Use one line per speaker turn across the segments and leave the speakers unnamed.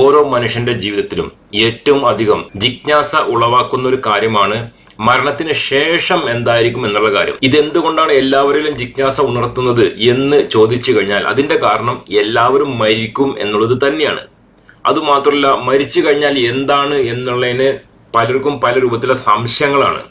ഓരോ മനുഷ്യന്റെ ജീവിതത്തിലും ഏറ്റവും അധികം ജിജ്ഞാസ ഉളവാക്കുന്ന ഒരു കാര്യമാണ് മരണത്തിന് ശേഷം എന്തായിരിക്കും എന്നുള്ള കാര്യം. ഇതെന്തുകൊണ്ടാണ് എല്ലാവരിലും ജിജ്ഞാസ ഉണർത്തുന്നത് എന്ന് ചോദിച്ചു കഴിഞ്ഞാൽ അതിന്റെ കാരണം എല്ലാവരും മരിക്കും എന്നുള്ളത് തന്നെയാണ്. അതുമാത്രമല്ല മരിച്ചു കഴിഞ്ഞാൽ എന്താണ് എന്നുള്ളതിന് പലർക്കും പല രൂപത്തിലുള്ള സംശയങ്ങളാണ്.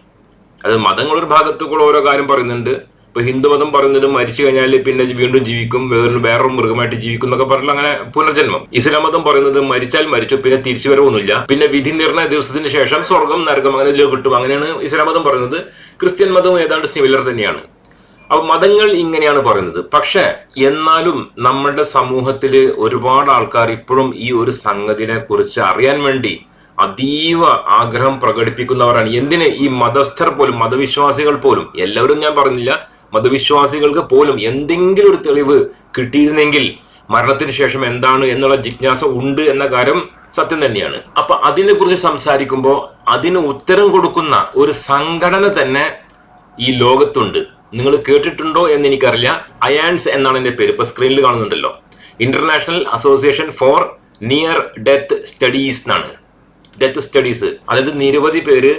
അത് മതങ്ങളൊരു ഭാഗത്തുകൂടെ ഓരോ കാര്യം പറയുന്നുണ്ട്. ഇപ്പൊ ഹിന്ദുമതം പറയുന്നത് മരിച്ചു കഴിഞ്ഞാൽ പിന്നെ വീണ്ടും ജീവിക്കും വേറൊരു വേറൊരു മൃഗമായിട്ട് ജീവിക്കും എന്നൊക്കെ പറഞ്ഞാൽ അങ്ങനെ പുനർജന്മം. ഇസ്ലാം മതം പറയുന്നത് മരിച്ചാൽ മരിച്ചു പിന്നെ തിരിച്ചു വരവൊന്നുമില്ല. പിന്നെ വിധി നിർണയ ദിവസത്തിന് ശേഷം സ്വർഗം നരകം അങ്ങനെ ഇതിലോ കിട്ടും. അങ്ങനെയാണ് ഇസ്ലാം മതം പറയുന്നത്. ക്രിസ്ത്യൻ മതവും ഏതാണ്ട് സിമിലർ തന്നെയാണ്. അപ്പൊ മതങ്ങൾ ഇങ്ങനെയാണ് പറയുന്നത്. പക്ഷെ എന്നാലും നമ്മളുടെ സമൂഹത്തിൽ ഒരുപാട് ആൾക്കാർ ഇപ്പോഴും ഈ ഒരു സംഗതിനെ കുറിച്ച് അറിയാൻ വേണ്ടി അതീവ ആഗ്രഹം പ്രകടിപ്പിക്കുന്നവരാണ്. എന്തിന്? ഈ മതസ്ഥർ പോലും മതവിശ്വാസികൾ പോലും. എല്ലാവരും ഞാൻ പറഞ്ഞില്ല. മതവിശ്വാസികൾക്ക് പോലും എന്തെങ്കിലും ഒരു തെളിവ് കിട്ടിയിരുന്നെങ്കിൽ മരണത്തിന് ശേഷം എന്താണ് എന്നുള്ള ജിജ്ഞാസ ഉണ്ട് എന്ന കാര്യം സത്യം തന്നെയാണ്. അപ്പൊ അതിനെ കുറിച്ച് സംസാരിക്കുമ്പോൾ അതിന് ഉത്തരം കൊടുക്കുന്ന ഒരു സംഘടന തന്നെ ഈ ലോകത്തുണ്ട്. നിങ്ങൾ കേട്ടിട്ടുണ്ടോ എന്ന് എനിക്കറിയില്ല. അയാൻസ് എന്നാണ് എന്റെ പേര്. ഇപ്പൊ സ്ക്രീനിൽ കാണുന്നുണ്ടല്ലോ. International association for near death studies എന്നാണ്. ഡെത്ത് സ്റ്റഡീസ് അതായത് നിരവധി പേര്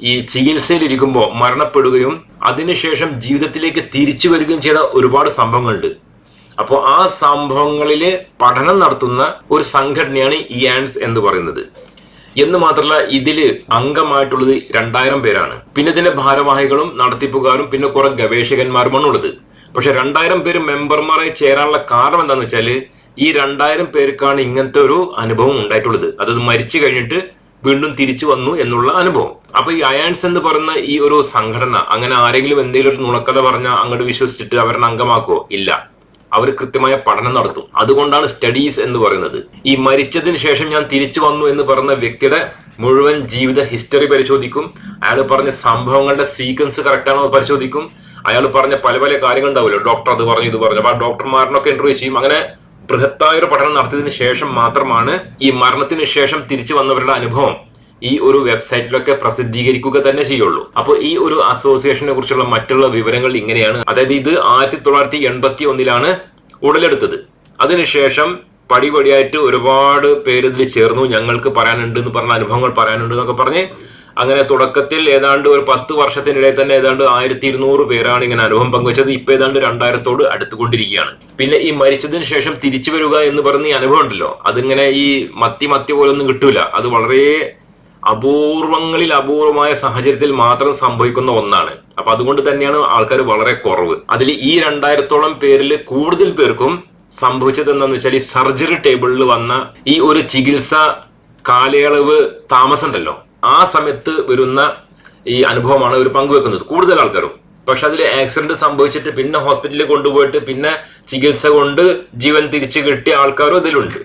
ഈ ചികിത്സയിലിരിക്കുമ്പോൾ മരണപ്പെടുകയും അതിനുശേഷം ജീവിതത്തിലേക്ക് തിരിച്ചു വരികയും ചെയ്ത ഒരുപാട് സംഭവങ്ങളുണ്ട്. അപ്പോൾ ആ സംഭവങ്ങളിൽ പഠനം നടത്തുന്ന ഒരു സംഘടനയാണ് ഇയാൻസ് എന്ന് പറയുന്നത്. എന്ന് മാത്രമല്ല ഇതിൽ അംഗമായിട്ടുള്ളത് രണ്ടായിരം പേരാണ്. പിന്നെ ഇതിന്റെ ഭാരവാഹികളും നടത്തിപ്പുകാരും പിന്നെ കുറെ ഗവേഷകന്മാരുമാണ് ഉള്ളത്. പക്ഷെ രണ്ടായിരം പേര് മെമ്പർമാരായി ചേരാനുള്ള കാരണം എന്താണെന്ന് വെച്ചാൽ ഈ രണ്ടായിരം പേർക്കാണ് ഇങ്ങനത്തെ ഒരു അനുഭവം ഉണ്ടായിട്ടുള്ളത്. അതായത് മരിച്ചു കഴിഞ്ഞിട്ട് വീണ്ടും തിരിച്ചു വന്നു എന്നുള്ള അനുഭവം. അപ്പൊ ഈ അയാൻസ് എന്ന് പറയുന്ന ഈ ഒരു സംഘടന അങ്ങനെ ആരെങ്കിലും എന്തെങ്കിലും ഒരു നുണക്കഥ പറഞ്ഞാൽ അങ്ങോട്ട് വിശ്വസിച്ചിട്ട് അവരുടെ അംഗമാക്കോ? ഇല്ല. അവർ കൃത്യമായ പഠനം നടത്തും. അതുകൊണ്ടാണ് സ്റ്റഡീസ് എന്ന് പറയുന്നത്. ഈ മരിച്ചതിന് ശേഷം ഞാൻ തിരിച്ചു വന്നു എന്ന് പറയുന്ന വ്യക്തിയുടെ മുഴുവൻ ജീവിത ഹിസ്റ്ററി പരിശോധിക്കും. അയാൾ പറഞ്ഞ സംഭവങ്ങളുടെ സീക്വൻസ് കറക്റ്റ് ആണോ എന്ന് പരിശോധിക്കും. അയാൾ പറഞ്ഞ പല പല കാര്യങ്ങൾ ഉണ്ടാവുമല്ലോ ഡോക്ടർ അത് പറഞ്ഞു ഇത് പറഞ്ഞു. അപ്പൊ ആ ഡോക്ടർമാരിനൊക്കെ ഇന്റർവ്യൂ ചെയ്യും. അങ്ങനെ ബൃഹത്തായ ഒരു പഠനം നടത്തിയതിനു ശേഷം മാത്രമാണ് ഈ മരണത്തിന് ശേഷം തിരിച്ചു വന്നവരുടെ അനുഭവം ഈ ഒരു വെബ്സൈറ്റിലൊക്കെ പ്രസിദ്ധീകരിക്കുക തന്നെ ചെയ്യുള്ളൂ. അപ്പോൾ ഈ ഒരു അസോസിയേഷനെ കുറിച്ചുള്ള മറ്റുള്ള വിവരങ്ങൾ ഇങ്ങനെയാണ്. അതായത് ഇത് ആയിരത്തി തൊള്ളായിരത്തി എൺപത്തി ഒന്നിലാണ് ഉടലെടുത്തത് അതിനുശേഷം പടിപടിയായിട്ട് ഒരുപാട് പേര് ഇതിൽ ചേർന്നു. ഞങ്ങൾക്ക് പറയാനുണ്ട് എന്ന് പറഞ്ഞ അനുഭവങ്ങൾ പറയാനുണ്ട് എന്നൊക്കെ പറഞ്ഞ് അങ്ങനെ തുടക്കത്തിൽ ഏതാണ്ട് ഒരു പത്ത് വർഷത്തിനിടയിൽ തന്നെ ഏതാണ്ട് ആയിരത്തി ഇരുന്നൂറ് പേരാണ് ഇങ്ങനെ അനുഭവം പങ്കുവച്ചത്. ഇപ്പൊ ഏതാണ്ട് രണ്ടായിരത്തോട് അടുത്തുകൊണ്ടിരിക്കുകയാണ്. പിന്നെ ഈ മരിച്ചതിന് ശേഷം തിരിച്ചു വരിക എന്ന് പറഞ്ഞ ഈ അനുഭവം ഉണ്ടല്ലോ. അതിങ്ങനെ ഈ മത്തി മത്തി പോലൊന്നും കിട്ടൂല. അത് വളരെ അപൂർവങ്ങളിൽ അപൂർവമായ സാഹചര്യത്തിൽ മാത്രം സംഭവിക്കുന്ന ഒന്നാണ്. അപ്പൊ അതുകൊണ്ട് തന്നെയാണ് ആൾക്കാർ വളരെ കുറവ്. അതിൽ ഈ രണ്ടായിരത്തോളം പേരിൽ കൂടുതൽ പേർക്കും സംഭവിച്ചത് എന്താന്ന് വെച്ചാൽ ഈ സർജറി ടേബിളിൽ വന്ന ഈ ഒരു ചികിത്സ കാലയളവ് താമസമുണ്ടല്ലോ. ആ സമയത്ത് വരുന്ന ഈ അനുഭവമാണ് ഇവർ പങ്കുവെക്കുന്നത് കൂടുതൽ ആൾക്കാരും. പക്ഷെ അതിൽ ആക്സിഡന്റ് സംഭവിച്ചിട്ട് പിന്നെ ഹോസ്പിറ്റലിൽ കൊണ്ടുപോയിട്ട് പിന്നെ ചികിത്സ കൊണ്ട് ജീവൻ തിരിച്ചു കിട്ടിയ ആൾക്കാരും അതിലുണ്ട്.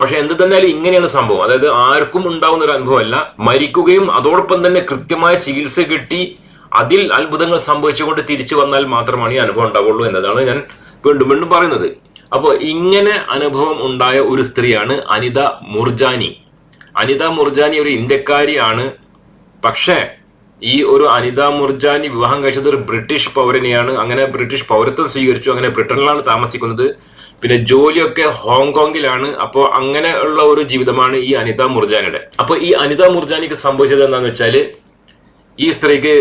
പക്ഷെ എന്ത് തന്നെയാലും ഇങ്ങനെയാണ് സംഭവം. അതായത് ആർക്കും ഉണ്ടാവുന്ന ഒരു അനുഭവമല്ല. മരിക്കുകയും അതോടൊപ്പം തന്നെ കൃത്യമായ ചികിത്സ കിട്ടി അതിൽ അത്ഭുതങ്ങൾ സംഭവിച്ചുകൊണ്ട് തിരിച്ചു വന്നാൽ മാത്രമാണ് ഈ അനുഭവം ഉണ്ടാവുള്ളൂ എന്നതാണ് ഞാൻ വീണ്ടും വീണ്ടും പറയുന്നത്. അപ്പോൾ ഇങ്ങനെ അനുഭവം ഉണ്ടായ ഒരു സ്ത്രീയാണ് അനിത മുർജാനി. അനിത മുർജാനി ഒരു ഇന്ത്യക്കാരിയാണ്. പക്ഷേ ഈ ഒരു അനിത മുർജാനി വിവാഹം കഴിച്ചത് ഒരു ബ്രിട്ടീഷ് പൗരനെയാണ്. അങ്ങനെ ബ്രിട്ടീഷ് പൗരത്വം സ്വീകരിച്ചു അങ്ങനെ ബ്രിട്ടനിലാണ് താമസിക്കുന്നത്. പിന്നെ ജോലിയൊക്കെ ഹോങ്കോങ്ങിലാണ്. അപ്പോൾ അങ്ങനെ ഉള്ള ഒരു ജീവിതമാണ് ഈ അനിത മുർജാനിയുടെ. അപ്പോൾ ഈ അനിത മുർജാനിക്ക് സംഭവിച്ചത് എന്താണെന്ന് വെച്ചാൽ ഈ സ്ത്രീക്ക്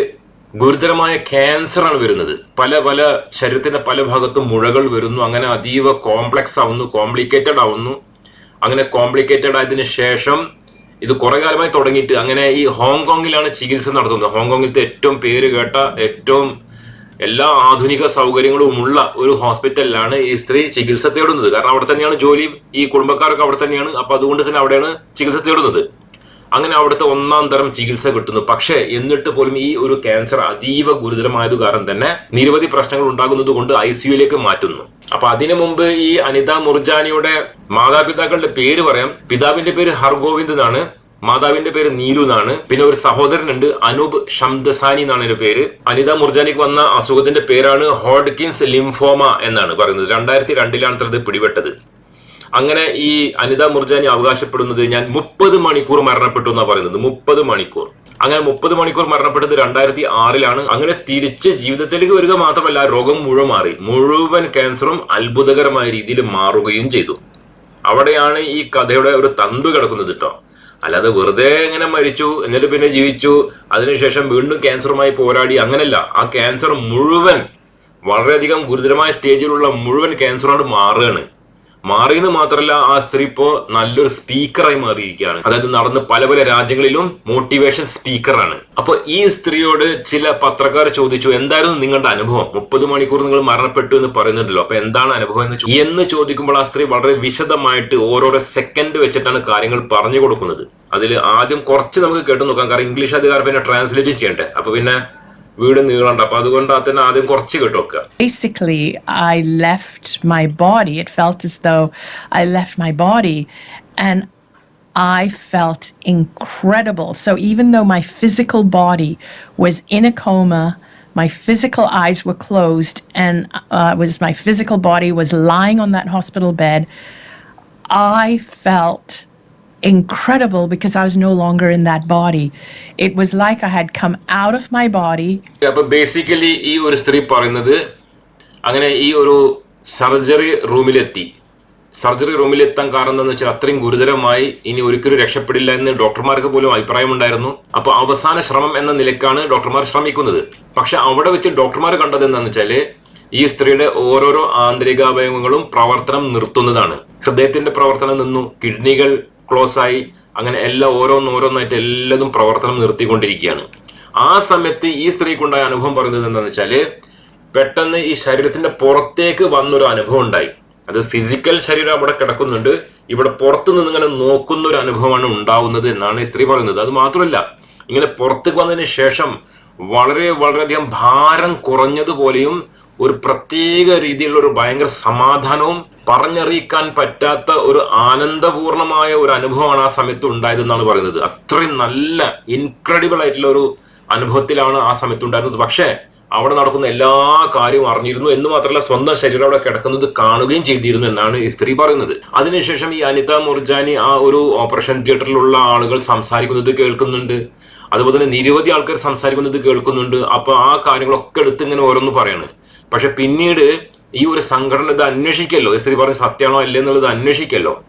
ഗുരുതരമായ ക്യാൻസറാണ് വരുന്നത്. പല പല ശരീരത്തിന്റെ പല ഭാഗത്തും മുഴകൾ വരുന്നു. അങ്ങനെ അതീവ കോംപ്ലക്സ് ആവുന്നു കോംപ്ലിക്കേറ്റഡ് ആവുന്നു അങ്ങനെ കോംപ്ലിക്കേറ്റഡ് ആയതിനു ശേഷം ഇത് കുറെ കാലമായി തുടങ്ങിയിട്ട് അങ്ങനെ ഈ ഹോങ്കോങ്ങിലാണ് ചികിത്സ നടത്തുന്നത്. ഹോങ്കോങ്ങിലത്തെ ഏറ്റവും പേര് കേട്ട ഏറ്റവും എല്ലാ ആധുനിക സൗകര്യങ്ങളും ഉള്ള ഒരു ഹോസ്പിറ്റലിലാണ് ഈ സ്ത്രീ ചികിത്സ തേടുന്നത്. കാരണം അവിടെ തന്നെയാണ് ജോലി ഈ കുടുംബക്കാരൊക്കെ അവിടെ തന്നെയാണ്. അപ്പൊ അതുകൊണ്ട് തന്നെ അവിടെയാണ് ചികിത്സ തേടുന്നത്. അങ്ങനെ അവിടുത്തെ ഒന്നാം തരം ചികിത്സ കിട്ടുന്നു. പക്ഷേ എന്നിട്ട് പോലും ഈ ഒരു ക്യാൻസർ അതീവ ഗുരുതരമായത് കാരണം തന്നെ നിരവധി പ്രശ്നങ്ങൾ ഉണ്ടാകുന്നത് കൊണ്ട് ഐ സിയുലേക്ക് മാറ്റുന്നു. അപ്പൊ അതിനു മുമ്പ് ഈ അനിത മുർജാനിയുടെ മാതാപിതാക്കളുടെ പേര് പറയാം. പിതാവിന്റെ പേര് ഹർഗോവിന്ദ് എന്നാണ്. മാതാവിന്റെ പേര് നീലു എന്നാണ്. പിന്നെ ഒരു സഹോദരനുണ്ട് അനൂപ് ഷംദസാനി എന്നാണ് എന്റെ പേര്. അനിത മുർജാനിക്ക് വന്ന അസുഖത്തിന്റെ പേരാണ് ഹോഡ്കിൻസ് ലിംഫോമ എന്നാണ് പറയുന്നത്. രണ്ടായിരത്തി രണ്ടിലാണ് ഇത് പിടിപെട്ടത്. അങ്ങനെ ഈ അനിത മുർജാനി അവകാശപ്പെടുന്നത് ഞാൻ മുപ്പത് മണിക്കൂർ മരണപ്പെട്ടു എന്നാണ് പറയുന്നത്. മുപ്പത് മണിക്കൂർ. അങ്ങനെ മുപ്പത് മണിക്കൂർ മരണപ്പെട്ടത് രണ്ടായിരത്തി ആറിലാണ്. അങ്ങനെ തിരിച്ച് ജീവിതത്തിലേക്ക് വരിക മാത്രമല്ല രോഗം മുഴുവൻ മാറി. മുഴുവൻ ക്യാൻസറും അത്ഭുതകരമായ രീതിയിൽ മാറുകയും ചെയ്തു. അവിടെയാണ് ഈ കഥയുടെ ഒരു തന്തു കിടക്കുന്നത് കേട്ടോ അല്ലാതെ വെറുതെ ഇങ്ങനെ മരിച്ചു എന്നിട്ട് പിന്നെ ജീവിച്ചു അതിനുശേഷം വീണ്ടും ക്യാൻസറുമായി പോരാടി അങ്ങനെയല്ല ആ ക്യാൻസർ മുഴുവൻ വളരെയധികം ഗുരുതരമായ സ്റ്റേജിലുള്ള മുഴുവൻ ക്യാൻസറോട് മാറുകയാണ്. മാറിയെന്ന് മാത്രമല്ല ആ സ്ത്രീ ഇപ്പോ നല്ലൊരു സ്പീക്കറായി മാറിയിരിക്കുകയാണ്. അതായത് നടന്ന് പല പല രാജ്യങ്ങളിലും മോട്ടിവേഷൻ സ്പീക്കറാണ് അപ്പൊ ഈ സ്ത്രീയോട് ചില പത്രക്കാർ ചോദിച്ചു എന്തായിരുന്നു നിങ്ങളുടെ അനുഭവം? മുപ്പത് മണിക്കൂർ നിങ്ങൾ മരണപ്പെട്ടു എന്ന് പറയുന്നുണ്ടല്ലോ. അപ്പൊ എന്താണ് അനുഭവം എന്ന് എന്ന് ചോദിക്കുമ്പോൾ ആ സ്ത്രീ വളരെ വിശദമായിട്ട് ഓരോരോ സെക്കൻഡ് വെച്ചിട്ടാണ് കാര്യങ്ങൾ പറഞ്ഞു കൊടുക്കുന്നത്. അതിൽ ആദ്യം കുറച്ച് നമുക്ക് കേട്ടു നോക്കാം. കാരണം ഇംഗ്ലീഷ് അധികാരം പിന്നെ ട്രാൻസ്ലേറ്റ് ചെയ്യണ്ടേ? അപ്പൊ പിന്നെ വീട് നീളണ്ട അപ്പൊ അതുകൊണ്ട് തന്നെ ആദ്യം കുറച്ച് കേട്ടു നോക്കുക
basically i left my body it felt as though i left my body and i felt incredible so even though my physical body was in a coma my physical eyes were closed and uh, was my physical body was lying on that hospital bed i felt incredible because i was no longer in that body. It was like i had come out of my body.
അപ്പോൾ basically ഈ ഒരു സ്ത്രീ പറയുന്നത് അങ്ങനെ ഈ ഒരു surgery റൂമിലെത്തി. Surgery റൂമിൽ എത്താൻ കാരണം എന്താണെന്ന് വെച്ചാൽ അത്രയും ഗുരുതരമായി ഇനി ഒരിക്കലും രക്ഷപ്പെടില്ല എന്ന് ഡോക്ടർമാർക്ക് പോലും അഭിപ്രായമുണ്ടായിരുന്നു. അപ്പൊ അവസാന ശ്രമം എന്ന നിലക്കാണ് ഡോക്ടർമാർ ശ്രമിക്കുന്നത്. പക്ഷെ അവിടെ വെച്ച് ഡോക്ടർമാർ കണ്ടത് എന്താണെന്ന് വെച്ചാൽ ഈ സ്ത്രീയുടെ ഓരോരോ ആന്തരികാവയവങ്ങളും പ്രവർത്തനം നിർത്തുന്നതാണ്. ഹൃദയത്തിന്റെ പ്രവർത്തനം നിന്നു കിഡ്നികൾ ക്ലോസ് ആയി അങ്ങനെ എല്ലാം ഓരോന്നോരോന്നായിട്ട് എല്ലാതും പ്രവർത്തനം നിർത്തിക്കൊണ്ടിരിക്കുകയാണ്. ആ സമയത്ത് ഈ സ്ത്രീക്കുണ്ടായ അനുഭവം പറയുന്നത് എന്താണെന്ന് വെച്ചാൽ പെട്ടെന്ന് ഈ ശരീരത്തിന്റെ പുറത്തേക്ക് വന്നൊരു അനുഭവം ഉണ്ടായി. അത് ഫിസിക്കൽ ശരീരം അവിടെ കിടക്കുന്നുണ്ട്. ഇവിടെ പുറത്തു നിന്ന് ഇങ്ങനെ നോക്കുന്ന ഒരു അനുഭവമാണ് ഉണ്ടാവുന്നത് എന്നാണ് ഈ സ്ത്രീ പറയുന്നത്. അത് മാത്രമല്ല ഇങ്ങനെ പുറത്തേക്ക് വന്നതിന് ശേഷം വളരെ വളരെയധികം ഭാരം കുറഞ്ഞതുപോലെയും ഒരു പ്രത്യേക രീതിയിലുള്ള ഒരു ഭയങ്കര സമാധാനവും പറഞ്ഞറിയിക്കാൻ പറ്റാത്ത ഒരു ആനന്ദപൂർണമായ ഒരു അനുഭവമാണ് ആ സമയത്ത് ഉണ്ടായതെന്നാണ് പറയുന്നത്. അത്രയും നല്ല ഇൻക്രെഡിബിൾ ആയിട്ടുള്ള ഒരു അനുഭവത്തിലാണ് ആ സമയത്ത് ഉണ്ടായിരുന്നത്. പക്ഷേ അവിടെ നടക്കുന്ന എല്ലാ കാര്യവും അറിഞ്ഞിരുന്നു എന്ന് മാത്രമല്ല സ്വന്തം ശരീരം അവിടെ കിടക്കുന്നത് കാണുകയും ചെയ്തിരുന്നു എന്നാണ് ഈ സ്ത്രീ പറയുന്നത്. അതിനുശേഷം ഈ അനിത മുർജാനി ആ ഒരു ഓപ്പറേഷൻ തിയേറ്ററിലുള്ള ആളുകൾ സംസാരിക്കുന്നത് കേൾക്കുന്നുണ്ട്. അതുപോലെ തന്നെ നിരവധി ആൾക്കാർ സംസാരിക്കുന്നത് കേൾക്കുന്നുണ്ട്. അപ്പൊ ആ കാര്യങ്ങളൊക്കെ എടുത്ത് ഇങ്ങനെ ഓരോന്ന് പറയാണ്. പക്ഷെ പിന്നീട് ഈ ഒരു സംഘടന ഇത് അന്വേഷിക്കല്ലോ. സ്ത്രീ പറഞ്ഞ സത്യമാണോ അല്ലേ എന്നുള്ളത് അന്വേഷിക്കല്ലോ.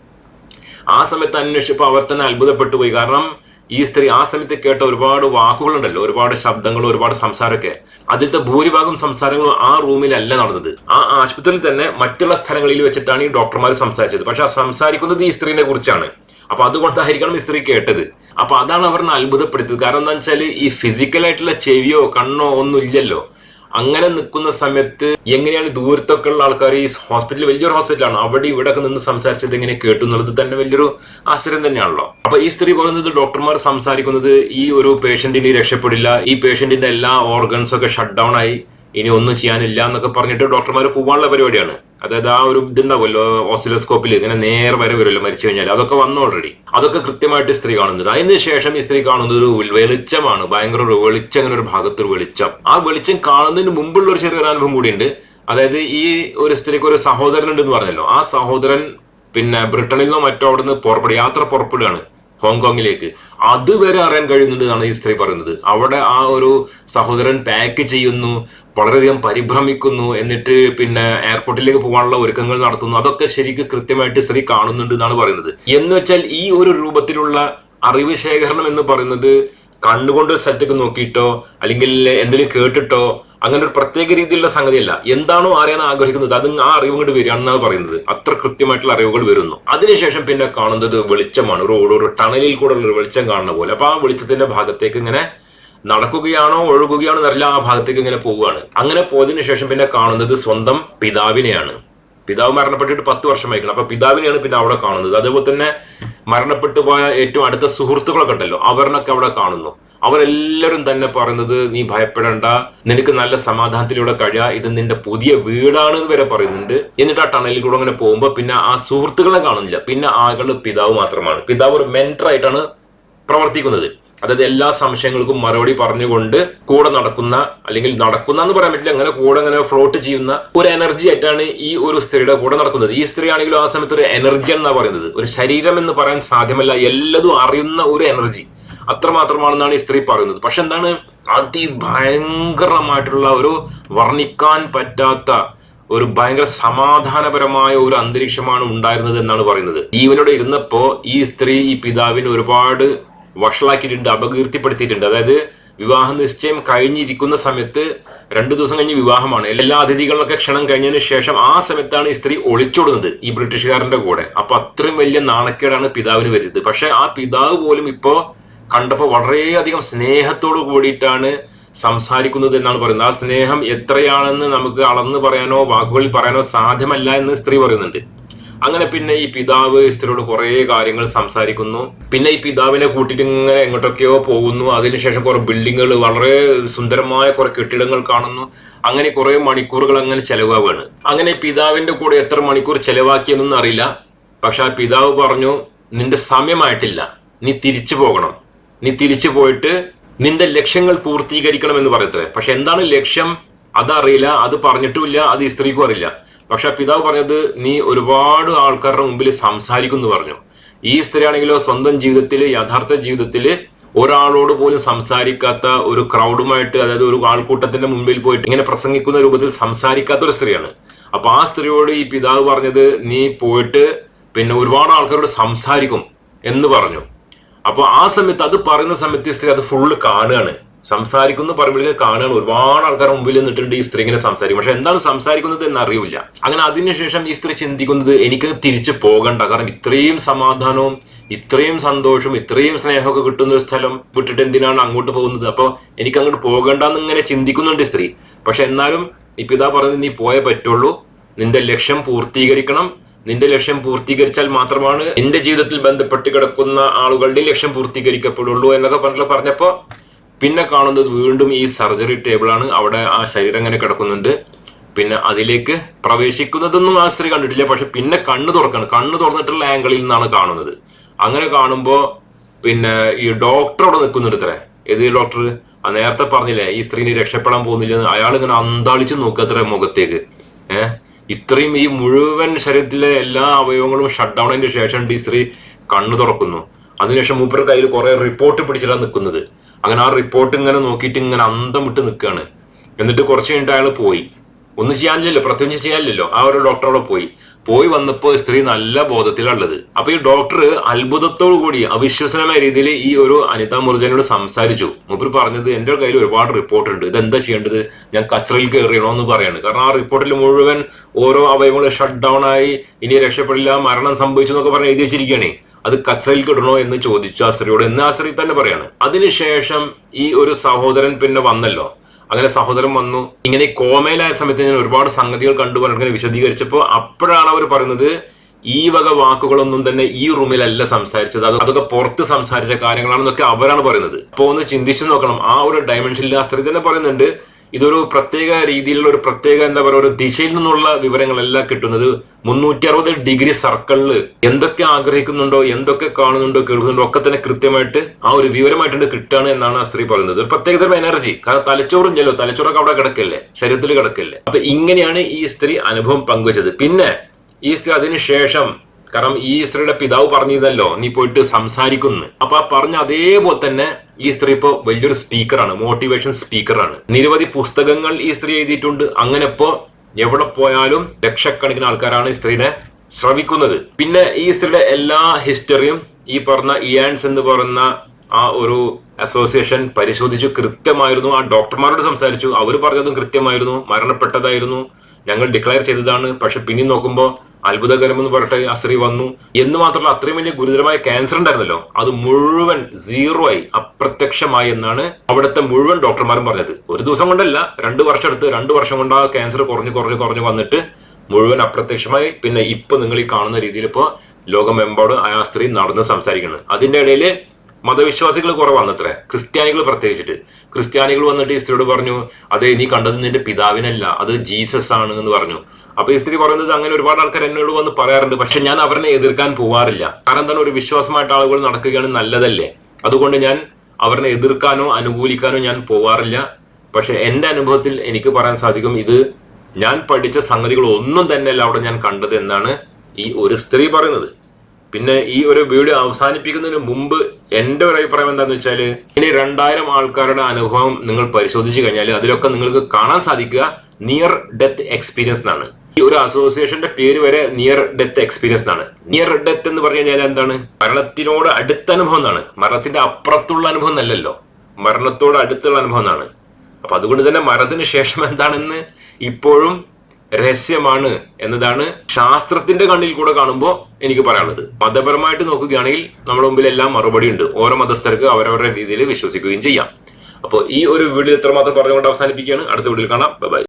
ആ സമയത്ത് അന്വേഷിച്ചപ്പോൾ അവർ തന്നെ അത്ഭുതപ്പെട്ടു പോയി. കാരണം ഈ സ്ത്രീ ആ സമയത്ത് കേട്ട ഒരുപാട് വാക്കുകളുണ്ടല്ലോ. ഒരുപാട് ശബ്ദങ്ങളും ഒരുപാട് സംസാരമൊക്കെ. അതിലത്തെ ഭൂരിഭാഗം സംസാരങ്ങളും ആ റൂമിലല്ല നടന്നത്. ആ ആശുപത്രിയിൽ തന്നെ മറ്റുള്ള സ്ഥലങ്ങളിൽ വെച്ചിട്ടാണ് ഈ ഡോക്ടർമാർ സംസാരിച്ചത്. പക്ഷെ ആ സംസാരിക്കുന്നത് ഈ സ്ത്രീനെ കുറിച്ചാണ്. അപ്പൊ അതുകൊണ്ടായിരിക്കണം ഈ സ്ത്രീ കേട്ടത്. അപ്പൊ അതാണ് അവരെ അത്ഭുതപ്പെടുത്തിയത്. കാരണം എന്താ വെച്ചാൽ ഈ ഫിസിക്കലായിട്ടുള്ള ചെവിയോ കണ്ണോ ഒന്നും ഇല്ലല്ലോ. അങ്ങനെ നിൽക്കുന്ന സമയത്ത് എങ്ങനെയാണ് ദൂരത്തൊക്കെ ഉള്ള ആൾക്കാർ ഈ ഹോസ്പിറ്റൽ വലിയൊരു ഹോസ്പിറ്റലാണ് അവിടെ ഇവിടെ ഒക്കെ നിന്ന് സംസാരിച്ചത് എങ്ങനെ കേട്ടു എന്നുള്ളത് തന്നെ വലിയൊരു ആശ്ചര്യം തന്നെയാണല്ലോ. അപ്പൊ ഈ സ്ത്രീ പറയുന്നത് ഡോക്ടർമാർ സംസാരിക്കുന്നത് ഈ ഒരു പേഷ്യന്റ് ഇനി രക്ഷപ്പെടില്ല. ഈ പേഷ്യന്റിന്റെ എല്ലാ ഓർഗൻസ് ഒക്കെ ഷട്ട് ഡൗൺ ആയി. ഇനി ഒന്നും ചെയ്യാനില്ല എന്നൊക്കെ പറഞ്ഞിട്ട് ഡോക്ടർമാർ പോവാനുള്ള പരിപാടിയാണ്. അതായത് ആ ഒരു ഇതുണ്ടാവുമല്ലോ ഓസിലോസ്കോപ്പിൽ ഇങ്ങനെ നേരെ വരെ വരുമല്ലോ മരിച്ചു കഴിഞ്ഞാൽ അതൊക്കെ വന്നു ഓൾറെഡി അതൊക്കെ കൃത്യമായിട്ട് സ്ത്രീ കാണുന്നത് അതിന് ശേഷം ഈ സ്ത്രീ കാണുന്നത് ഒരു വെളിച്ചമാണ്. ഭയങ്കര ഒരു വെളിച്ചം അങ്ങനെ ഒരു ഭാഗത്തൊരു വെളിച്ചം. ആ വെളിച്ചം കാണുന്നതിന് മുമ്പുള്ള ഒരു ചെറിയൊരു അനുഭവം കൂടിയുണ്ട്. അതായത് ഈ ഒരു സ്ത്രീക്ക് ഒരു സഹോദരൻ ഉണ്ടെന്ന് പറഞ്ഞല്ലോ. ആ സഹോദരൻ പിന്നെ ബ്രിട്ടനിൽ നിന്നോ മറ്റോ അവിടുന്ന് പുറപ്പെടുക യാത്ര പുറപ്പെടുകയാണ്. ഹോങ്കോങ്ങിലേക്ക്. അതുവരെ അറിയാൻ കഴിയുന്നുണ്ട് എന്നാണ് ഈ സ്ത്രീ പറയുന്നത്. അവിടെ ആ ഒരു സഹോദരൻ പാക്ക് ചെയ്യുന്നു വളരെയധികം പരിഭ്രമിക്കുന്നു എന്നിട്ട് പിന്നെ എയർപോർട്ടിലേക്ക് പോകാനുള്ള ഒരുക്കങ്ങൾ നടത്തുന്നു. അതൊക്കെ ശരിക്കും കൃത്യമായിട്ട് സ്ത്രീ കാണുന്നുണ്ട് എന്നാണ് പറയുന്നത്. എന്ന് വെച്ചാൽ ഈ ഒരു രൂപത്തിലുള്ള അറിവ് ശേഖരണം എന്ന് പറയുന്നത് കണ്ണുകൊണ്ട് സ്ഥലത്തേക്ക് നോക്കിയിട്ടോ അല്ലെങ്കിൽ എന്തെങ്കിലും കേട്ടിട്ടോ അങ്ങനെ ഒരു പ്രത്യേക രീതിയിലുള്ള സംഗതിയല്ല. എന്താണോ അറിയാൻ ആഗ്രഹിക്കുന്നത് അത് ആ അറിവ് കൊണ്ട് വരികയാണെന്നാണ് പറയുന്നത്. അത്ര കൃത്യമായിട്ടുള്ള അറിവുകൾ വരുന്നു. അതിനുശേഷം പിന്നെ കാണുന്നത് വെളിച്ചമാണ്. ഒരു ഒരു ടണലിൽ കൂടെ ഉള്ള ഒരു വെളിച്ചം കാണുന്ന പോലെ. അപ്പൊ ആ വെളിച്ചത്തിന്റെ ഭാഗത്തേക്ക് ഇങ്ങനെ നടക്കുകയാണോ ഒഴുകുകയാണോ എന്നറിയില്ല. ആ ഭാഗത്തേക്ക് ഇങ്ങനെ പോവുകയാണ്. അങ്ങനെ പോയതിനു ശേഷം പിന്നെ കാണുന്നത് സ്വന്തം പിതാവിനെയാണ്. പിതാവ് മരണപ്പെട്ടിട്ട് പത്ത് വർഷമായിരിക്കണം. അപ്പൊ പിതാവിനെയാണ് പിന്നെ അവിടെ കാണുന്നത്. അതേപോലെ തന്നെ മരണപ്പെട്ടു പോയ ഏറ്റവും അടുത്ത സുഹൃത്തുക്കളൊക്കെ ഉണ്ടല്ലോ. അവരനൊക്കെ അവിടെ കാണുന്നു. അവരെല്ലാവരും തന്നെ പറയുന്നത് നീ ഭയപ്പെടേണ്ട. നിനക്ക് നല്ല സമാധാനത്തിലൂടെ കഴിയാ. ഇത് നിന്റെ പുതിയ വീടാണ് എന്ന് വരെ പറയുന്നുണ്ട്. എന്നിട്ട് ആ ടണലിൽ കൂടെ അങ്ങനെ പോകുമ്പോൾ പിന്നെ ആ സുഹൃത്തുക്കളെ കാണുന്നില്ല. പിന്നെ ആകളുടെ പിതാവ് മാത്രമാണ്. പിതാവ് ഒരു മെന്ററായിട്ടാണ് പ്രവർത്തിക്കുന്നത്. അതായത് എല്ലാ സംശയങ്ങൾക്കും മറുപടി പറഞ്ഞുകൊണ്ട് കൂടെ നടക്കുന്ന അല്ലെങ്കിൽ നടക്കുന്ന എന്ന് പറയാൻ പറ്റില്ല അങ്ങനെ കൂടെ അങ്ങനെ ഫ്ലോട്ട് ചെയ്യുന്ന ഒരു എനർജി ആയിട്ടാണ് ഈ ഒരു സ്ത്രീയുടെ കൂടെ നടക്കുന്നത്. ഈ സ്ത്രീ ആണെങ്കിലും ആ സമയത്ത് ഒരു എനർജി എന്നാണ് പറയുന്നത്. ഒരു ശരീരം എന്ന് പറയാൻ സാധ്യമല്ല. എല്ലതും അറിയുന്ന ഒരു എനർജി അത്രമാത്രമാണെന്നാണ് ഈ സ്ത്രീ പറയുന്നത്. പക്ഷെ എന്താണ്? അതിഭയങ്കരമായിട്ടുള്ള ഒരു വർണിക്കാൻ പറ്റാത്ത ഒരു ഭയങ്കര സമാധാനപരമായ ഒരു അന്തരീക്ഷമാണ് ഉണ്ടായിരുന്നത് എന്നാണ് പറയുന്നത്. ജീവനോടെ ഇരുന്നപ്പോൾ ഈ സ്ത്രീ ഈ പിതാവിനെ ഒരുപാട് വഷളാക്കിയിട്ടുണ്ട് അപകീർത്തിപ്പെടുത്തിയിട്ടുണ്ട്. അതായത് വിവാഹ നിശ്ചയം കഴിഞ്ഞിരിക്കുന്ന സമയത്ത് രണ്ടു ദിവസം കഴിഞ്ഞ് വിവാഹമാണ്. എല്ലാ അതിഥികളിലൊക്കെ ക്ഷണം കഴിഞ്ഞതിന് ശേഷം ആ സമയത്താണ് ഈ സ്ത്രീ ഒളിച്ചോടുന്നത് ഈ ബ്രിട്ടീഷുകാരന്റെ കൂടെ. അപ്പൊ അത്രയും വലിയ നാണക്കേടാണ് പിതാവിന് വരുന്നത് പക്ഷെ ആ പിതാവ് പോലും ഇപ്പോ കണ്ടപ്പോൾ വളരെയധികം സ്നേഹത്തോട് കൂടിയിട്ടാണ് സംസാരിക്കുന്നത് എന്നാണ് പറയുന്നത്. ആ സ്നേഹം എത്രയാണെന്ന് നമുക്ക് അളന്ന് പറയാനോ വാക്കുകളിൽ പറയാനോ സാധ്യമല്ല എന്ന് സ്ത്രീ പറയുന്നുണ്ട്. അങ്ങനെ പിന്നെ ഈ പിതാവ് സ്ത്രീയോട് കുറേ കാര്യങ്ങൾ സംസാരിക്കുന്നു. പിന്നെ ഈ പിതാവിനെ കൂട്ടിയിട്ട് ഇങ്ങനെ എങ്ങോട്ടൊക്കെയോ പോകുന്നു. അതിനുശേഷം കുറെ ബിൽഡിങ്ങുകൾ വളരെ സുന്ദരമായ കുറെ കെട്ടിടങ്ങൾ കാണുന്നു. അങ്ങനെ കുറെ മണിക്കൂറുകൾ അങ്ങനെ ചെലവാവുകയാണ് അങ്ങനെ പിതാവിന്റെ കൂടെ എത്ര മണിക്കൂർ ചെലവാക്കിയെന്നൊന്നും അറിയില്ല. പക്ഷെ ആ പിതാവ് പറഞ്ഞു നിന്റെ സമയമായിട്ടില്ല. നീ തിരിച്ചു പോകണം. നീ തിരിച്ചു പോയിട്ട് നിന്റെ ലക്ഷ്യങ്ങൾ പൂർത്തീകരിക്കണം എന്ന് പറയത്രേ പക്ഷെ എന്താണ് ലക്ഷ്യം? അതറിയില്ല അത് പറഞ്ഞിട്ടുമില്ല അത് ഈ സ്ത്രീക്കും അറിയില്ല. പക്ഷെ പിതാവ് പറഞ്ഞത് നീ ഒരുപാട് ആൾക്കാരുടെ മുമ്പിൽ സംസാരിക്കുന്നു പറഞ്ഞു. ഈ സ്ത്രീയാണെങ്കിലോ സ്വന്തം ജീവിതത്തിൽ യഥാർത്ഥ ജീവിതത്തിൽ ഒരാളോട് പോലും സംസാരിക്കാത്ത ഒരു ക്രൗഡുമായിട്ട് അതായത് ഒരു ആൾക്കൂട്ടത്തിന്റെ മുമ്പിൽ പോയിട്ട് ഇങ്ങനെ പ്രസംഗിക്കുന്ന രൂപത്തിൽ സംസാരിക്കാത്ത ഒരു സ്ത്രീയാണ്. അപ്പൊ ആ സ്ത്രീയോട് ഈ പിതാവ് പറഞ്ഞത് നീ പോയിട്ട് പിന്നെ ഒരുപാട് ആൾക്കാരോട് സംസാരിക്കും എന്ന് പറഞ്ഞു. അപ്പൊ ആ സമയത്ത് അത് പറയുന്ന സമയത്ത് സ്ത്രീ അത് ഫുള്ള് കാണുകയാണ്. സംസാരിക്കുന്ന പറയുമ്പോഴേക്ക് കാണുകയാണ്. ഒരുപാട് ആൾക്കാർ മുമ്പിൽ നിന്നിട്ടുണ്ട് ഈ സ്ത്രീ ഇങ്ങനെ സംസാരിക്കും പക്ഷെ എന്താണ് സംസാരിക്കുന്നത് എന്ന് അറിയില്ല അങ്ങനെ അതിനുശേഷം ഈ സ്ത്രീ ചിന്തിക്കുന്നത് എനിക്ക് തിരിച്ചു പോകണ്ട. കാരണം ഇത്രയും സമാധാനവും ഇത്രയും സന്തോഷം ഇത്രയും സ്നേഹമൊക്കെ കിട്ടുന്ന ഒരു സ്ഥലം വിട്ടിട്ട് എന്തിനാണ് അങ്ങോട്ട് പോകുന്നത്? അപ്പോൾ എനിക്ക് അങ്ങോട്ട് പോകണ്ടെന്ന് ഇങ്ങനെ ചിന്തിക്കുന്നുണ്ട് സ്ത്രീ. പക്ഷെ എന്നാലും പിതാ പറഞ്ഞത് നീ പോയേ പറ്റുള്ളൂ. നിന്റെ ലക്ഷ്യം പൂർത്തീകരിക്കണം. നിന്റെ ലക്ഷ്യം പൂർത്തീകരിച്ചാൽ മാത്രമാണ് നിന്റെ ജീവിതത്തിൽ ബന്ധപ്പെട്ട് കിടക്കുന്ന ആളുകളുടെ ലക്ഷ്യം പൂർത്തീകരിക്കപ്പെടുള്ളൂ എന്നൊക്കെ പറഞ്ഞിട്ട് പറഞ്ഞപ്പോ പിന്നെ കാണുന്നത് വീണ്ടും ഈ സർജറി ടേബിളാണ് അവിടെ ആ ശരീരം അങ്ങനെ കിടക്കുന്നുണ്ട്. പിന്നെ അതിലേക്ക് പ്രവേശിക്കുന്നതൊന്നും ആ സ്ത്രീ കണ്ടിട്ടില്ല. പക്ഷെ പിന്നെ കണ്ണ് തുറക്കണം. കണ്ണ് തുറന്നിട്ടുള്ള ആംഗിളിൽ നിന്നാണ് കാണുന്നത്. അങ്ങനെ കാണുമ്പോ പിന്നെ ഈ ഡോക്ടർ അവിടെ നിൽക്കുന്നുണ്ട് ഇത്രേ. ഏത് ഡോക്ടർ? നേരത്തെ പറഞ്ഞില്ലേ ഈ സ്ത്രീനെ രക്ഷപ്പെടാൻ പോകുന്നില്ലെന്ന്. അയാൾ ഇങ്ങനെ അന്താളിച്ച് നോക്കുക മുഖത്തേക്ക്. ഏഹ് ഇത്രയും ഈ മുഴുവൻ ശരീരത്തിലെ എല്ലാ അവയവങ്ങളും ഷട്ട് ഡൗണിന്റെ ശേഷം ഡി സ്ത്രീ കണ്ണു തുറക്കുന്നു. അതിനുശേഷം മൂപ്പർ കയ്യിൽ കുറെ റിപ്പോർട്ട് പിടിച്ചിട്ടാണ് നിൽക്കുന്നത്. അങ്ങനെ ആ റിപ്പോർട്ട് ഇങ്ങനെ നോക്കിയിട്ട് ഇങ്ങനെ അന്തം വിട്ട് നിൽക്കുകയാണ്. എന്നിട്ട് കുറച്ച് കഴിഞ്ഞിട്ട് അയാൾ പോയി. ഒന്നും ചെയ്യാനില്ലല്ലോ പ്രത്യേകിച്ച് ചെയ്യാനില്ലല്ലോ. ആ ഒരു ഡോക്ടറോടെ പോയി. പോയി വന്നപ്പോൾ സ്ത്രീ നല്ല ബോധത്തിലുള്ളത് അപ്പൊ ഈ ഡോക്ടർ അത്ഭുതത്തോടു കൂടി അവിശ്വസനമായ രീതിയിൽ ഈ ഒരു അനിത മുർജനോട് സംസാരിച്ചു. മൂപ്പർ പറഞ്ഞത് എന്റെ കയ്യിൽ ഒരുപാട് റിപ്പോർട്ട് ഉണ്ട്. ഇതെന്താ ചെയ്യേണ്ടത്? ഞാൻ കച്ചറയിൽ കയറിയണോ എന്ന് പറയാണ്. കാരണം ആ റിപ്പോർട്ടിൽ മുഴുവൻ ഓരോ അവയവങ്ങൾ ഷട്ട് ഡൗൺ ആയി ഇനി രക്ഷപ്പെടില്ല മരണം സംഭവിച്ചു എന്നൊക്കെ പറഞ്ഞ് എഴുതി അത് കച്ചറയിൽ കിടണോ എന്ന് ചോദിച്ചു ആ സ്ത്രീയോട്. എന്ന് ആ സ്ത്രീ തന്നെ പറയാണ്. അതിനുശേഷം ഈ ഒരു സഹോദരൻ പിന്നെ വന്നല്ലോ. അങ്ങനെ സഹോദരൻ വന്നു. ഇങ്ങനെ കോമയിലായ സമയത്ത് ഞാൻ ഒരുപാട് സംഗതികൾ കണ്ടു ഇങ്ങനെ വിശദീകരിച്ചപ്പോൾ അപ്പോഴാണ് അവർ പറയുന്നത് ഈ വക വാക്കുകളൊന്നും തന്നെ ഈ റൂമിലല്ല സംസാരിച്ചത്. അത് അതൊക്കെ പുറത്ത് സംസാരിച്ച കാര്യങ്ങളാണെന്നൊക്കെ അവരാണ് പറയുന്നത്. അപ്പോൾ ഒന്ന് ചിന്തിച്ചു നോക്കണം. ആ ഒരു ഡയമെൻഷനിൽ ആ സ്ത്രീ തന്നെ പറയുന്നുണ്ട് ഇതൊരു പ്രത്യേക രീതിയിലുള്ള ഒരു പ്രത്യേക എന്താ പറയുക ഒരു ദിശയിൽ നിന്നുള്ള വിവരങ്ങളെല്ലാം കിട്ടുന്നത്. മുന്നൂറ്റി അറുപത് ഡിഗ്രി സർക്കിളിൽ എന്തൊക്കെ ആഗ്രഹിക്കുന്നുണ്ടോ എന്തൊക്കെ കാണുന്നുണ്ടോ കേൾക്കുന്നുണ്ടോ ഒക്കെ തന്നെ കൃത്യമായിട്ട് ആ ഒരു വിവരമായിട്ടുണ്ട് കിട്ടുകയാണ് എന്നാണ് ആ സ്ത്രീ പറയുന്നത്. ഒരു പ്രത്യേകതരം എനർജി കാരണം തലച്ചോറും ചെല്ലോ തലച്ചോറൊക്കെ അവിടെ കിടക്കല്ലേ? ശരീരത്തിൽ കിടക്കല്ലേ? അപ്പൊ ഇങ്ങനെയാണ് ഈ സ്ത്രീ അനുഭവം പങ്കുവച്ചത്. പിന്നെ ഈ സ്ത്രീ അതിനുശേഷം കാരണം ഈ സ്ത്രീയുടെ പിതാവ് പറഞ്ഞിരുന്നല്ലോ നീ പോയിട്ട് സംസാരിക്കുന്നു. അപ്പൊ ആ പറഞ്ഞ അതേപോലെ തന്നെ ഈ സ്ത്രീ ഇപ്പോൾ വലിയൊരു സ്പീക്കറാണ് മോട്ടിവേഷൻ സ്പീക്കറാണ്. നിരവധി പുസ്തകങ്ങൾ ഈ സ്ത്രീ എഴുതിയിട്ടുണ്ട്. അങ്ങനെ ഇപ്പോൾ എവിടെ പോയാലും ലക്ഷക്കണക്കിന് ആൾക്കാരാണ് ഈ സ്ത്രീനെ ശ്രവിക്കുന്നത്. പിന്നെ ഈ സ്ത്രീയുടെ എല്ലാ ഹിസ്റ്ററിയും ഈ പറഞ്ഞ ഇയാൻസ് എന്ന് പറയുന്ന ആ ഒരു അസോസിയേഷൻ പരിശോധിച്ചു. കൃത്യമായിരുന്നു. ആ ഡോക്ടർമാരോട് സംസാരിച്ചു. അവർ പറഞ്ഞതും കൃത്യമായിരുന്നു. മരണപ്പെട്ടതായിരുന്നു. ഞങ്ങൾ ഡിക്ലെയർ ചെയ്തതാണ്. പക്ഷെ പിന്നെ നോക്കുമ്പോൾ അത്ഭുതകരം എന്ന് പറഞ്ഞിട്ട് ആ സ്ത്രീ വന്നു. എന്ന് മാത്രമല്ല അത്രയും വലിയ ഗുരുതരമായ ക്യാൻസർ ഉണ്ടായിരുന്നല്ലോ. അത് മുഴുവൻ സീറോ ആയി അപ്രത്യക്ഷമായി എന്നാണ് അവിടുത്തെ മുഴുവൻ ഡോക്ടർമാരും പറഞ്ഞത്. ഒരു ദിവസം കൊണ്ടല്ല രണ്ട് വർഷം എടുത്ത് രണ്ട് വർഷം കൊണ്ട് ആ ക്യാൻസർ കുറഞ്ഞ് കുറഞ്ഞ് കുറഞ്ഞ് വന്നിട്ട് മുഴുവൻ അപ്രത്യക്ഷമായി. പിന്നെ ഇപ്പൊ നിങ്ങൾ ഈ കാണുന്ന രീതിയിൽ ഇപ്പോ ലോകമെമ്പാടും ആ സ്ത്രീ നടന്ന് സംസാരിക്കുന്നത് അതിന്റെ ഇടയിൽ മതവിശ്വാസികൾ കുറവാണ് അത്ര. ക്രിസ്ത്യാനികൾ പ്രത്യേകിച്ചിട്ട്. ക്രിസ്ത്യാനികൾ വന്നിട്ട് ഈ സ്ത്രീയോട് പറഞ്ഞു അതെ നീ കണ്ടത് നിന്റെ പിതാവിനല്ല അത് ജീസസ് ആണ് എന്ന് പറഞ്ഞു. അപ്പൊ ഈ സ്ത്രീ പറയുന്നത് അങ്ങനെ ഒരുപാട് ആൾക്കാർ എന്നോട് വന്ന് പറയാറുണ്ട് പക്ഷെ ഞാൻ അവരെ എതിർക്കാൻ പോവാറില്ല. കാരണം തന്നെ ഒരു വിശ്വാസമായിട്ട് ആളുകൾ നടക്കുകയാണ് നല്ലതല്ലേ? അതുകൊണ്ട് ഞാൻ അവരെ എതിർക്കാനോ അനുകൂലിക്കാനോ ഞാൻ പോവാറില്ല. പക്ഷെ എന്റെ അനുഭവത്തിൽ എനിക്ക് പറയാൻ സാധിക്കും ഇത് ഞാൻ പഠിച്ച സംഗതികൾ ഒന്നും തന്നെയല്ല അവിടെ ഞാൻ കണ്ടത് എന്നാണ് ഈ ഒരു സ്ത്രീ പറയുന്നത്. പിന്നെ ഈ ഒരു വീഡിയോ അവസാനിപ്പിക്കുന്നതിന് മുമ്പ് എന്റെ ഒരു അഭിപ്രായം എന്താണെന്ന് വെച്ചാൽ ഇനി രണ്ടായിരം ആൾക്കാരുടെ അനുഭവം നിങ്ങൾ പരിശോധിച്ചു കഴിഞ്ഞാൽ അതിലൊക്കെ നിങ്ങൾക്ക് കാണാൻ സാധിക്കുക നിയർ ഡെത്ത് എക്സ്പീരിയൻസ് എന്നാണ്. ഈ ഒരു അസോസിയേഷന്റെ പേര് വരെ നിയർ ഡെത്ത് എക്സ്പീരിയൻസ് എന്നാണ്. നിയർ ഡെത്ത് എന്ന് പറഞ്ഞു കഴിഞ്ഞാൽ എന്താണ്? മരണത്തിനോട് അടുത്ത അനുഭവം എന്നാണ്. മരണത്തിന്റെ അപ്പുറത്തുള്ള അനുഭവം എന്നല്ലല്ലോ. മരണത്തോട് അടുത്തുള്ള അനുഭവം എന്നാണ്. അപ്പൊ അതുകൊണ്ട് തന്നെ മരണത്തിന് ശേഷം എന്താണെന്ന് ഇപ്പോഴും രഹസ്യമാണ് എന്നതാണ് ശാസ്ത്രത്തിന്റെ കണ്ണിൽ കൂടെ കാണുമ്പോൾ എനിക്ക് പറയാനുള്ളത്. മതപരമായിട്ട് നോക്കുകയാണെങ്കിൽ നമ്മുടെ മുമ്പിൽ എല്ലാം മറുപടി ഉണ്ട്. ഓരോ മതസ്ഥർക്ക് അവരവരുടെ രീതിയിൽ വിശ്വസിക്കുകയും ചെയ്യാം. അപ്പോൾ ഈ ഒരു വീഡിയോ എത്രമാത്രം പറഞ്ഞുകൊണ്ട് അവസാനിപ്പിക്കുകയാണ്. അടുത്ത വീഡിയോയിൽ കാണാം. ബൈ